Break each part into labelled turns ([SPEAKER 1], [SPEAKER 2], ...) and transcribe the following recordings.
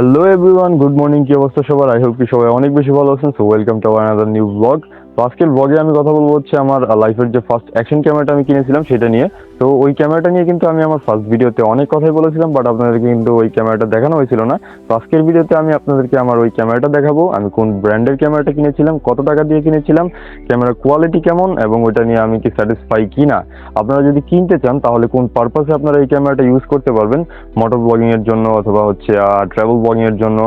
[SPEAKER 1] Hello everyone good morning কি অবস্থা সবার? আই হোপ কি সবাই অনেক বেশি ভালো আছেন so welcome to another new vlog তো আজকের ব্লগে আমি কথা বলব হচ্ছে আমার লাইফের যে ফার্স্ট অ্যাকশন ক্যামেরাটা আমি কিনেছিলাম সেটা নিয়ে। তো ওই ক্যামেরাটা নিয়ে কিন্তু আমি আমার ফার্স্ট ভিডিওতে অনেক কথাই বলেছিলাম বাট আপনাদেরকে কিন্তু ওই ক্যামেরাটা দেখানো হয়েছিল না। তো আজকের ভিডিওতে আমি আপনাদেরকে আমার ওই ক্যামেরাটা দেখাবো, আমি কোন ব্র্যান্ডের ক্যামেরাটা কিনেছিলাম, কত টাকা দিয়ে কিনেছিলাম ক্যামেরার কোয়ালিটি কেমন, এবং ওইটা নিয়ে আমি কি স্যাটিসফাই কি না আপনারা যদি কিনতে চান, তাহলে কোন পারপাসে আপনারা এই ক্যামেরাটা ইউজ করতে পারবেন? মোটর ব্লগিং এর জন্য অথবা হচ্ছে ট্রাভেল ব্লগিং এর জন্য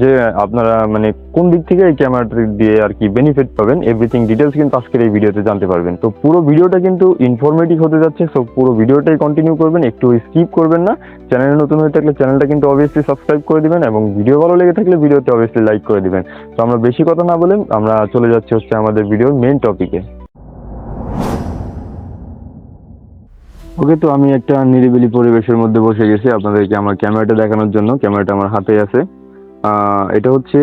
[SPEAKER 1] যে আপনারা মানে কোন দিক থেকে এই ক্যামেরাটা দিয়ে আর কি বেনিফিট পাবেন এভরিথিং ডিটেলস কিন্তু আজকের এই ভিডিওতে জানতে পারবেন। তো পুরো ভিডিওটা কিন্তু ইনফরমেটিভ হতে যাচ্ছে সো পুরো ভিডিওটাই কন্টিনিউ করবেন, একটু স্কিপ করবেন না। চ্যানেলে নতুন হয়ে থাকলে চ্যানেলটা কিন্তু অবভিয়াসলি সাবস্ক্রাইব করে দিবেন এবং ভিডিও ভালো লেগে থাকলে ভিডিওতে অবভিয়াসলি লাইক করে দিবেন। তো আমরা বেশি কথা না বলে আমরা চলে যাচ্ছি হচ্ছে আমাদের ভিডিওর মেইন টপিকে ওকে তো আমি একটা নিরিবিলি পরিবেশের মধ্যে বসে গেছি। আপনাদেরকে আমার ক্যামেরাটা দেখানোর জন্য। ক্যামেরাটা আমার হাতে আছে। এটা হচ্ছে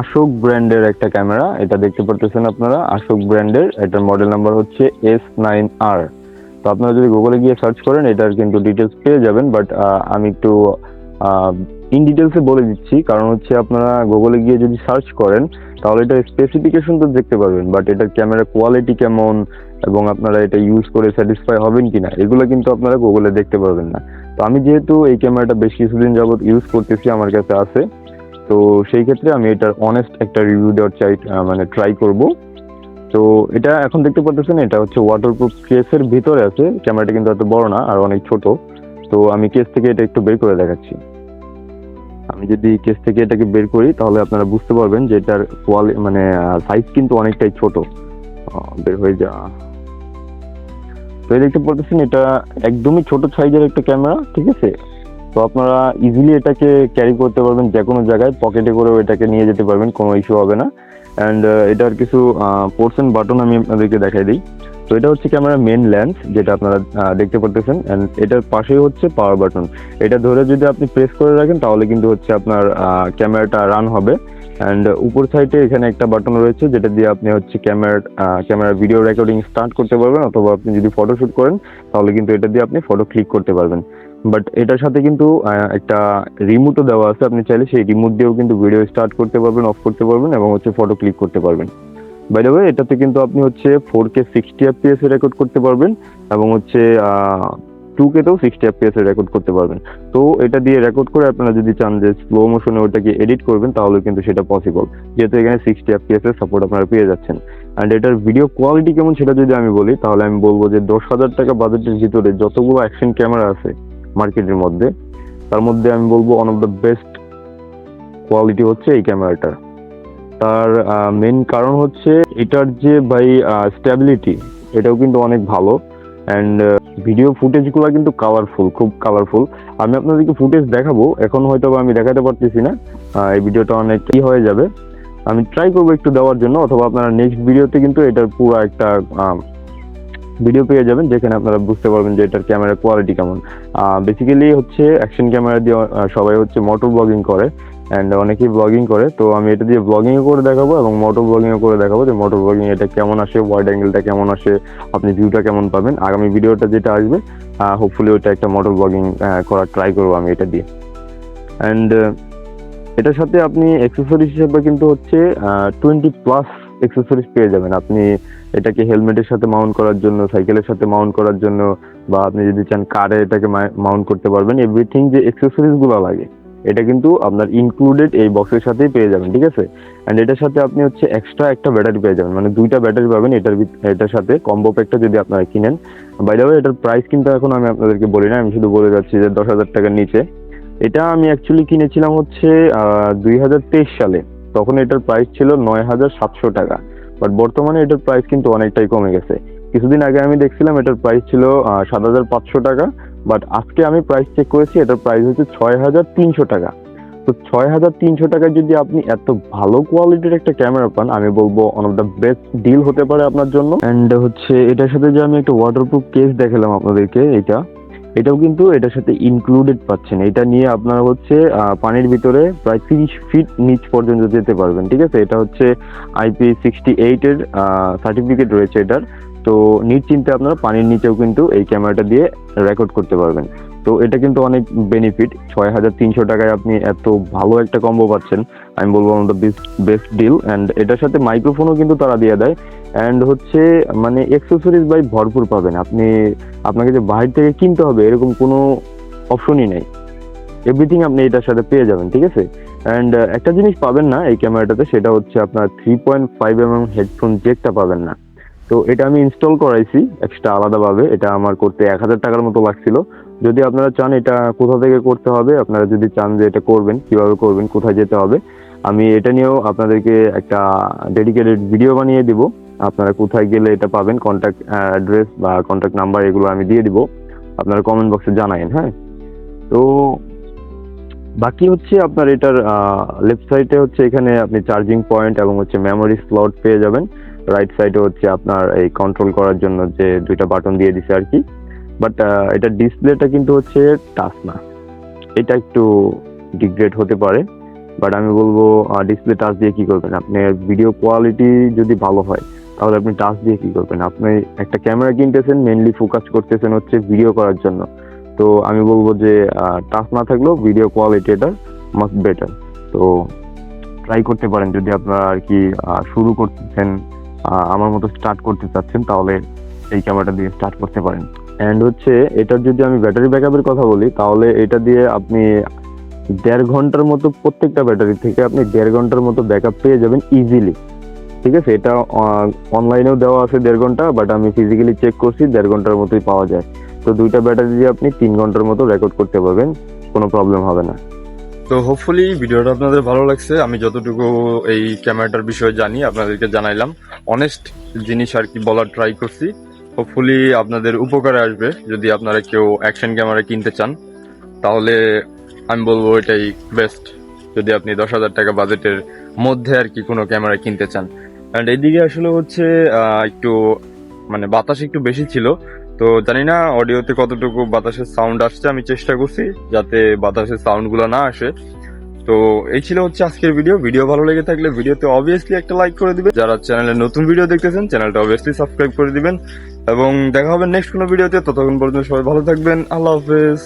[SPEAKER 1] আশোক ব্র্যান্ডের একটা ক্যামেরা এটা দেখতে পারতেছেন আপনারা। আশোক ব্র্যান্ডের এটার মডেল নাম্বার হচ্ছে এস নাইন আর তো আপনারা যদি গুগলে গিয়ে সার্চ করেন, এটার কিন্তু ডিটেলস পেয়ে যাবেন বাট আমি একটু ইন ডিটেলসে বলে দিচ্ছি। কারণ হচ্ছে আপনারা গুগলে গিয়ে যদি সার্চ করেন, তাহলে এটা স্পেসিফিকেশন তো দেখতে পারবেন বাট এটার ক্যামেরা কোয়ালিটি কেমন, এবং আপনারা এটা ইউজ করে স্যাটিসফাই হবেন কিনা, এগুলো কিন্তু আপনারা গুগলে দেখতে পারবেন না। তো আমি যেহেতু এই ক্যামেরাটা বেশ কিছুদিন যাবত ইউজ করতেছি, আমার কাছে আছে। তো সেই ক্ষেত্রে আমি এটার অনেস্ট একটা রিভিউ দেওয়ার চাই মানে ট্রাই করব। তো এটা এখন দেখতে পাচ্ছেন এটা হচ্ছে ওয়াটারপ্রুফ কেসের ভিতরে আছে। ক্যামেরাটা কিন্তু এত বড় না, আর অনেক ছোট। তো আমি কেস থেকে এটা একটু বের করে দেখাচ্ছি। আমি যদি কেস থেকে এটাকে বের করি, তাহলে আপনারা বুঝতে পারবেন যে এটার কোয়ালি মানে সাইজ কিন্তু অনেকটাই ছোট। বের হয়ে যা তো দেখতে পাচ্ছেন এটা একদমই ছোট সাইজের একটা ক্যামেরা ঠিক আছে? তো আপনারা ইজিলি এটাকে ক্যারি করতে পারবেন যে কোনো জায়গায় পকেটে করেও এটাকে নিয়ে যেতে পারবেন, কোনো ইস্যু হবে না। অ্যান্ড এটার কিছু পোর্শন বাটন আমি আপনাদেরকে দেখাই দিই। তো এটা হচ্ছে ক্যামেরা মেন ল্যান্স যেটা আপনারা দেখতে পারতেছেন। অ্যান্ড এটার পাশেই হচ্ছে পাওয়ার বাটন এটা ধরে যদি আপনি প্রেস করে রাখেন, তাহলে কিন্তু হচ্ছে আপনার ক্যামেরাটা রান হবে। অ্যান্ড উপর সাইডে এখানে একটা বাটন রয়েছে, যেটা দিয়ে আপনি হচ্ছে camera camera video recording start করতে পারবেন, অথবা আপনি যদি ফটো শুট করেন, তাহলে কিন্তু এটা দিয়ে আপনি ফটো ক্লিক করতে পারবেন। বাট এটার সাথে কিন্তু একটা রিমোটও দেওয়া আছে, আপনি চাইলে সেই রিমোট দিয়েও কিন্তু ভিডিও স্টার্ট করতে পারবেন অফ করতে পারবেন, এবং হচ্ছে ফটো ক্লিক করতে পারবেন। বাই দ্য ওয়ে এটাতে কিন্তু আপনি হচ্ছে four K sixty FPS record করতে পারবেন, এবং হচ্ছে টু কেতেও সিক্সটি এফপিএস এ রেকর্ড করতে পারবেন। তো এটা দিয়ে রেকর্ড করে আপনারা যদি চান যে স্লো মোশনে ওটাকে এডিট করবেন, তাহলে কিন্তু সেটা পসিবল যেহেতু এখানে সিক্সটি এফপিএস এর সাপোর্ট আপনারা পেয়ে যাচ্ছেন। অ্যান্ড এটার ভিডিও কোয়ালিটি কেমন সেটা যদি আমি বলি, তাহলে আমি বলব যে দশ হাজার টাকা বাজেটের ভিতরে যতগুলো অ্যাকশন ক্যামেরা আছে মার্কেটের মধ্যে, তার মধ্যে আমি বলব one of the best quality হচ্ছে এই ক্যামেরাটার তার মেন কারণ হচ্ছে এটার যে বাই স্ট্যাবিলিটি এটাও কিন্তু অনেক ভালো। অ্যান্ড ভিডিও ফুটেজগুলো কিন্তু কালারফুল খুব কালারফুল আমি আপনাদেরকে ফুটেজ দেখাবো, এখন হয়তো আমি দেখাতে পারতেছি না। এই ভিডিওটা অনেক কি হয়ে যাবে। আমি ট্রাই করব একটু দেওয়ার জন্য, অথবা আপনারা নেক্সট ভিডিওতে কিন্তু এটার পুরো একটা ভিডিও পেয়ে যাবেন, যেখানে আপনারা বুঝতে পারবেন যে এটার ক্যামেরা কোয়ালিটি কেমন। বেসিক্যালি হচ্ছে অ্যাকশন ক্যামেরা দিয়ে সবাই হচ্ছে মোটর ব্লগিং করে। অ্যান্ড অনেকেই ব্লগিং করে, তো আমি এটা দিয়ে ব্লগিংও করে দেখাবো এবং মোটর ব্লগিংও করে দেখাবো যে মোটর ব্লগিং এটা কেমন আসে ওয়াইড অ্যাঙ্গেলটা কেমন আসে, আপনি ভিউটা কেমন পাবেন। আগামী ভিডিওটা যেটা আসবে হোপফুলি ওটা একটা মোটর ব্লগিং করার ট্রাই করব আমি এটা দিয়ে। অ্যান্ড এটার সাথে আপনি অ্যাক্সেসরিজ হিসেবে কিন্তু হচ্ছে টোয়েন্টি প্লাস অ্যাক্সেসরিজ পেয়ে যাবেন। আপনি এটাকে হেলমেটের সাথে মাউন্ট করার জন্য সাইকেলের সাথে মাউন্ট করার জন্য, বা আপনি যদি চান কারে এটাকে মাউন্ট করতে পারবেন। এভরিথিং যে অ্যাক্সেসরিজগুলো লাগে এটা কিন্তু আপনার ইনক্লুডেড এই বক্সের সাথেই পেয়ে যাবেন, ঠিক আছে? অ্যান্ড এটার সাথে আপনি হচ্ছে এক্সট্রা একটা ব্যাটারি পেয়ে যাবেন মানে দুইটা ব্যাটারি পাবেন এটার এটার সাথে কম্বো প্যাকটা যদি আপনারা কিনেন। বাই দ্য এটার প্রাইস কিন্তু এখন আমি আপনাদেরকে বলি না, আমি শুধু বলে যাচ্ছি যে দশ হাজার টাকার নিচে। এটা আমি অ্যাকচুয়ালি কিনেছিলাম হচ্ছে দুই হাজার তেইশ সালে। তখন এটার প্রাইস ছিল নয় হাজার সাতশো টাকা। বাট বর্তমানে এটার প্রাইস কিন্তু অনেকটাই কমে গেছে। কিছুদিন আগে আমি দেখছিলাম এটার প্রাইস ছিল সাত হাজার পাঁচশো টাকা। বাট আজকে আমি প্রাইস চেক করেছি, এটার প্রাইস হচ্ছে ছয় হাজার তিনশো টাকা। তো ছয় হাজার তিনশো টাকায় যদি আপনি এত ভালো কোয়ালিটির একটা ক্যামেরা পান, আমি বলব one of the best deal হতে পারে আপনার জন্য। অ্যান্ড হচ্ছে এটার সাথে যে আমি একটা ওয়াটারপ্রুফ কেস দেখালাম আপনাদেরকে এটা এটাও কিন্তু এটার সাথে ইনক্লুডেড পাচ্ছেন। এটা নিয়ে আপনারা হচ্ছে পানির ভিতরে প্রায় তিরিশ ফিট নিচ পর্যন্ত যেতে পারবেন, ঠিক আছে? এটা হচ্ছে আইপি সিক্সটি এইটের সার্টিফিকেট রয়েছে এটার। তো নিশ্চিন্তে আপনারা পানির নিচেও কিন্তু এই ক্যামেরাটা দিয়ে রেকর্ড করতে পারবেন। তো এটা কিন্তু অনেক বেনিফিট ছয় হাজার তিনশো টাকায় আপনি এত ভালো একটা কম্বো পাচ্ছেন। আমি বলব the best best deal and এটার সাথে মাইক্রোফোনও কিন্তু তারা দিয়ে দেয়। অ্যান্ড হচ্ছে মানে অ্যাক্সেসরিজ বাই ভরপুর পাবেন। আপনি, আপনাকে যে বাইরে থেকে কিনতে হবে এরকম কোনো অপশনই নেই। এভরিথিং আপনি এটার সাথে পেয়ে যাবেন, ঠিক আছে? অ্যান্ড একটা জিনিস পাবেন না এই ক্যামেরাটাতে, সেটা হচ্ছে আপনার three point five M M headphone জেকটা পাবেন না। তো এটা আমি ইনস্টল করাইছি এক্সট্রা আলাদাভাবে। এটা আমার করতে এক হাজার টাকার মতো লাগছিল। যদি আপনারা চান এটা কোথা থেকে করতে হবে, আপনারা যদি চান যে এটা করবেন, কীভাবে করবেন, কোথায় যেতে হবে, আমি এটা নিয়েও আপনাদেরকে একটা ডেডিকেটেড ভিডিও বানিয়ে দিব। আপনারা কোথায় গেলে এটা পাবেন কন্ট্যাক্ট অ্যাড্রেস বা কন্ট্যাক্ট নাম্বার এগুলো আমি দিয়ে দিব। আপনারা কমেন্ট বক্সে জানাইন হ্যাঁ? তো বাকি হচ্ছে আপনার এটার লেফট সাইডে হচ্ছে এখানে আপনি চার্জিং পয়েন্ট এবং হচ্ছে মেমোরি স্লট পেয়ে যাবেন। রাইট সাইডে হচ্ছে আপনার এই কন্ট্রোল করার জন্য যে দুইটা বাটন দিয়ে দিছে আর কি। বাট এটা ডিসপ্লেটা কিন্তু হচ্ছে টাচ না। এটা একটু ডিগ্রেড হতে পারে। বাট আমি বলব ডিসপ্লে টাচ দিয়ে কি করবেন? আপনি ভিডিও কোয়ালিটি যদি ভালো হয়, তাহলে আপনি টাচ দিয়ে কি করবেন? আপনি একটা ক্যামেরা কিনতেছেন মেনলি ফোকাস করতেছেন হচ্ছে ভিডিও করার জন্য। তো আমি বলব যে টাচ না থাকলেও ভিডিও কোয়ালিটি এটা মাস্ট বেটার তো ট্রাই করতে পারেন যদি আপনারা আর কি শুরু করতেছেন আমার মতো স্টার্ট করতে চাচ্ছেন তাহলে এই ক্যামেরাটা দিয়ে স্টার্ট করতে পারেন। অ্যান্ড হচ্ছে এটার যদি আমি ব্যাটারি ব্যাকআপের কথা বলি তাহলে এটা দিয়ে আপনি দেড় ঘণ্টার মতো প্রত্যেকটা ব্যাটারি থেকে আপনি দেড় ঘণ্টার মতো ব্যাকআপ পেয়ে যাবেন ইজিলি ঠিক আছে? এটা অনলাইনেও দেওয়া আছে দেড় ঘণ্টা বাট আমি ফিজিক্যালি চেক করছি দেড় ঘণ্টার মতোই পাওয়া যায়। তো দুইটা ব্যাটারি দিয়ে আপনি তিন ঘণ্টার মতো রেকর্ড করতে পারবেন কোনো প্রবলেম হবে না।
[SPEAKER 2] তো হোপফুলি ভিডিওটা আপনাদের ভালো লাগছে। আমি যতটুকু এই ক্যামেরাটার বিষয়ে জানি আপনাদেরকে জানাইলাম। অনেস্ট জিনিস আর কি বলার ট্রাই করছি। হোপফুলি আপনাদের উপকারে আসবে। যদি আপনারা কেউ অ্যাকশন ক্যামেরা কিনতে চান, তাহলে আমি বলব এটাই বেস্ট যদি আপনি দশ হাজার টাকা বাজেটের মধ্যে আর কি কোনো ক্যামেরা কিনতে চান। অ্যান্ড এইদিকে আসলে হচ্ছে একটু মানে বাতাস একটু বেশি ছিল। তো জানি না অডিওতে কতটুকু বাতাসের সাউন্ড আসছে, আমি চেষ্টা করছি যাতে বাতাসের সাউন্ডগুলো না আসে। তো এই ছিল হচ্ছে আজকের ভিডিও ভিডিও ভালো লেগে থাকলে ভিডিওতে অবভিয়াসলি একটা লাইক করে দিবেন। যারা চ্যানেলে নতুন ভিডিও দেখতেছেন চ্যানেলটা অবভিয়াসলি সাবস্ক্রাইব করে দিবেন। এবং দেখা হবে নেক্সট কোনো ভিডিওতে ততক্ষণ পর্যন্ত সবাই ভালো থাকবেন। আল্লাহ হাফেজ।